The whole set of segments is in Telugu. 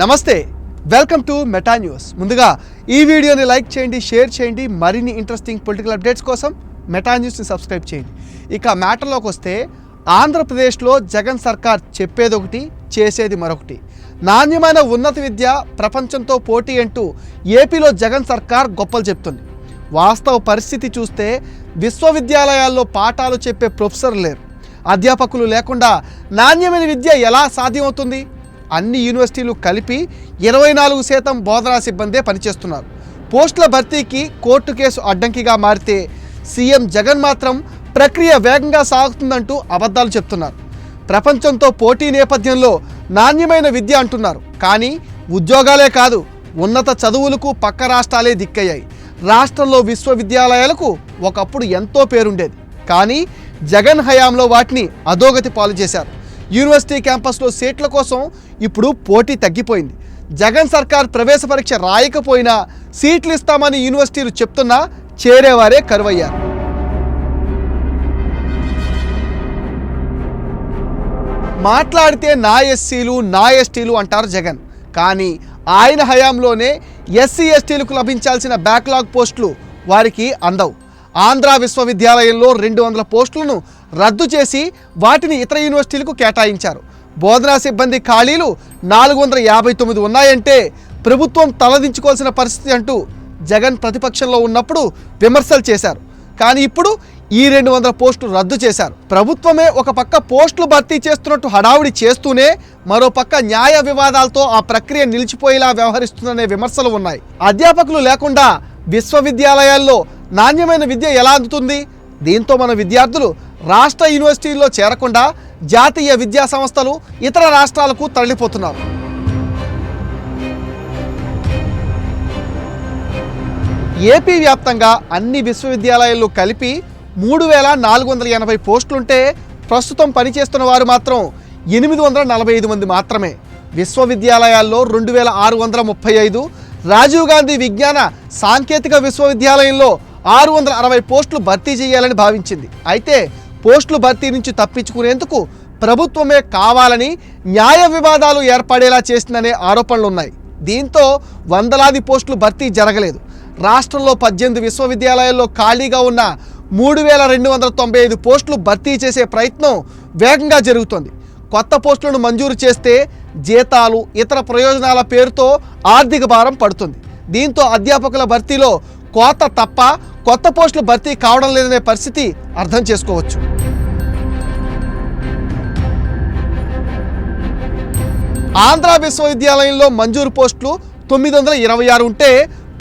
నమస్తే వెల్కమ్ టు మెటా న్యూస్ ముందుగా ఈ వీడియోని లైక్ చేయండి షేర్ చేయండి మరిన్ని ఇంట్రెస్టింగ్ పొలిటికల్ అప్డేట్స్ కోసం మెటా న్యూస్ని సబ్స్క్రైబ్ చేయండి. ఇక మ్యాటర్లోకి వస్తే ఆంధ్రప్రదేశ్లో జగన్ సర్కార్ చెప్పేది ఒకటి చేసేది మరొకటి. నాణ్యమైన ఉన్నత విద్య ప్రపంచంతో పోటీ అంటూ ఏపీలో జగన్ సర్కార్ గొప్పలు చెప్తుంది. వాస్తవ పరిస్థితి చూస్తే విశ్వవిద్యాలయాల్లో పాఠాలు చెప్పే ప్రొఫెసర్ లేరు. అధ్యాపకులు లేకుండా నాణ్యమైన విద్య ఎలా సాధ్యమవుతుంది? అన్ని యూనివర్సిటీలు కలిపి ఇరవై నాలుగు శాతం బోధనా సిబ్బందే పనిచేస్తున్నారు. పోస్టుల భర్తీకి కోర్టు కేసు అడ్డంకిగా మారితే సీఎం జగన్ మాత్రం ప్రక్రియ వేగంగా సాగుతుందంటూ అబద్ధాలు చెప్తున్నారు. ప్రపంచంతో పోటీ నేపథ్యంలో నాణ్యమైన విద్య అంటున్నారు. కానీ ఉద్యోగాలే కాదు ఉన్నత చదువులకు పక్క రాష్ట్రాలే దిక్కయ్యాయి. రాష్ట్రంలో విశ్వవిద్యాలయాలకు ఒకప్పుడు ఎంతో పేరుండేది. కానీ జగన్ హయాంలో వాటిని అధోగతి పాలు చేశారు. యూనివర్సిటీ క్యాంపస్లో సీట్ల కోసం ఇప్పుడు పోటీ తగ్గిపోయింది. జగన్ సర్కార్ ప్రవేశ పరీక్ష రాయకపోయినా సీట్లు ఇస్తామని యూనివర్సిటీలు చెప్తున్నా చేరేవారే కరువయ్యారు. మాట్లాడితే నా ఎస్సీలు నా ఎస్టీలు అంటారు జగన్. కానీ ఆయన హయాంలోనే ఎస్సీ ఎస్టీలకు లభించాల్సిన బ్యాక్లాగ్ పోస్టులు వారికి అందవు. ఆంధ్ర విశ్వవిద్యాలయంలో రెండు వందల పోస్టులను రద్దు చేసి వాటిని ఇతర యూనివర్సిటీలకు కేటాయించారు. బోధనా సిబ్బంది ఖాళీలు నాలుగు వందల యాభై తొమ్మిది ఉన్నాయంటే ప్రభుత్వం తలదించుకోవాల్సిన పరిస్థితి అంటూ జగన్ ప్రతిపక్షంలో ఉన్నప్పుడు విమర్శలు చేశారు. కానీ ఇప్పుడు ఈ రెండు వందల పోస్టులు రద్దు చేశారు. ప్రభుత్వమే ఒక పక్క పోస్టులు భర్తీ చేస్తున్నట్టు హడావుడి చేస్తూనే మరోపక్క న్యాయ వివాదాలతో ఆ ప్రక్రియ నిలిచిపోయేలా వ్యవహరిస్తుందనే విమర్శలు ఉన్నాయి. అధ్యాపకులు లేకుండా విశ్వవిద్యాలయాల్లో నాణ్యమైన విద్య ఎలా అందుతుంది? దీంతో మన విద్యార్థులు రాష్ట్ర యూనివర్సిటీల్లో చేరకుండా జాతీయ విద్యా సంస్థలు ఇతర రాష్ట్రాలకు తరలిపోతున్నారు. ఏపీ వ్యాప్తంగా అన్ని విశ్వవిద్యాలయాలు కలిపి మూడు వేల నాలుగు వందల ఎనభై పోస్టులుంటే ప్రస్తుతం పనిచేస్తున్న వారు మాత్రం ఎనిమిది వందల నలభై ఐదు మంది మాత్రమే. విశ్వవిద్యాలయాల్లో రెండు వేల ఆరు వందల ముప్పై ఐదు రాజీవ్ గాంధీ విజ్ఞాన సాంకేతిక విశ్వవిద్యాలయంలో ఆరు వందల అరవై పోస్టులు భర్తీ చేయాలని భావించింది. అయితే పోస్టులు భర్తీ నుంచి తప్పించుకునేందుకు ప్రభుత్వమే కావాలని న్యాయ వివాదాలు ఏర్పడేలా చేసిందనే ఆరోపణలు ఉన్నాయి దీంతో వందలాది పోస్టులు భర్తీ జరగలేదు. రాష్ట్రంలో పద్దెనిమిది విశ్వవిద్యాలయాల్లో ఖాళీగా ఉన్న మూడు వేల రెండు వందల తొంభై ఐదు పోస్టులు భర్తీ చేసే ప్రయత్నం వేగంగా జరుగుతోంది. కొత్త పోస్టులను మంజూరు చేస్తే జీతాలు ఇతర ప్రయోజనాల పేరుతో ఆర్థిక భారం పడుతుంది. దీంతో అధ్యాపకుల భర్తీలో కోత తప్ప కొత్త పోస్టులు భర్తీ కావడం లేదనే పరిస్థితి అర్థం చేసుకోవచ్చు. ఆంధ్ర విశ్వవిద్యాలయంలో మంజూరు పోస్టులు తొమ్మిది వందల ఇరవై ఆరు ఉంటే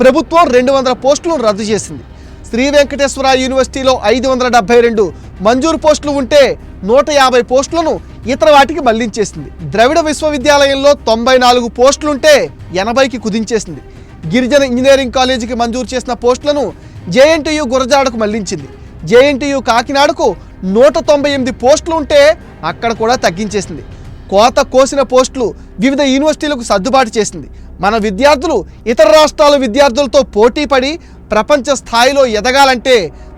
ప్రభుత్వం రెండు వందల పోస్టులను రద్దు చేసింది. శ్రీ వెంకటేశ్వర యూనివర్సిటీలో ఐదు వందల డెబ్బై రెండు మంజూరు పోస్టులు ఉంటే నూట యాభై పోస్టులను ఇతర వాటికి మళ్ళించేసింది. ద్రవిడ విశ్వవిద్యాలయంలో తొంభై నాలుగు పోస్టులుంటే ఎనభైకి కుదించేసింది. గిరిజన ఇంజనీరింగ్ కాలేజీకి మంజూరు చేసిన పోస్టులను జేఎన్టీయు గురజాడకు మళ్ళించింది. జేఎన్టీయు కాకినాడకు నూట తొంభై ఎనిమిది పోస్టులు ఉంటే అక్కడ కూడా తగ్గించేసింది. కోత కోసిన పోస్టులు వివిధ యూనివర్సిటీలకు సర్దుబాటు చేసింది. మన విద్యార్థులు ఇతర రాష్ట్రాల విద్యార్థులతో పోటీ పడి ప్రపంచ స్థాయిలో ఎదగాలంటే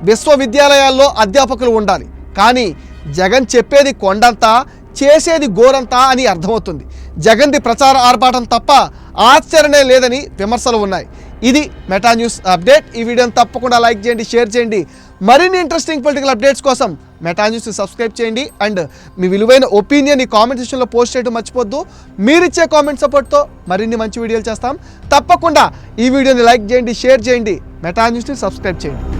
విశ్వవిద్యాలయాల్లో అధ్యాపకులు ఉండాలి. కానీ జగన్ చెప్పేది కొండంతా చేసేది గోరంతా అని అర్థమవుతుంది. జగన్ది ప్రచార ఆర్భాటం తప్ప ఆచరణే లేదని విమర్శలు ఉన్నాయి. ఇది మెటా న్యూస్ అప్డేట్. ఈ వీడియోని తప్పకుండా లైక్ చేయండి షేర్ చేయండి. మరిన్ని ఇంట్రెస్టింగ్ పొలిటికల్ అప్డేట్స్ కోసం మెటా న్యూస్ని సబ్స్క్రైబ్ చేయండి. అండ్ మీ విలువైన ఒపీనియన్ ఈ కామెంట్ సెక్షన్లో పోస్ట్ చేయడం మర్చిపోద్దు. మీరిచ్చే కామెంట్ సపోర్ట్తో మరిన్ని మంచి వీడియోలు చేస్తాం. తప్పకుండా ఈ వీడియోని లైక్ చేయండి షేర్ చేయండి. మెటా న్యూస్ని సబ్స్క్రైబ్ చేయండి.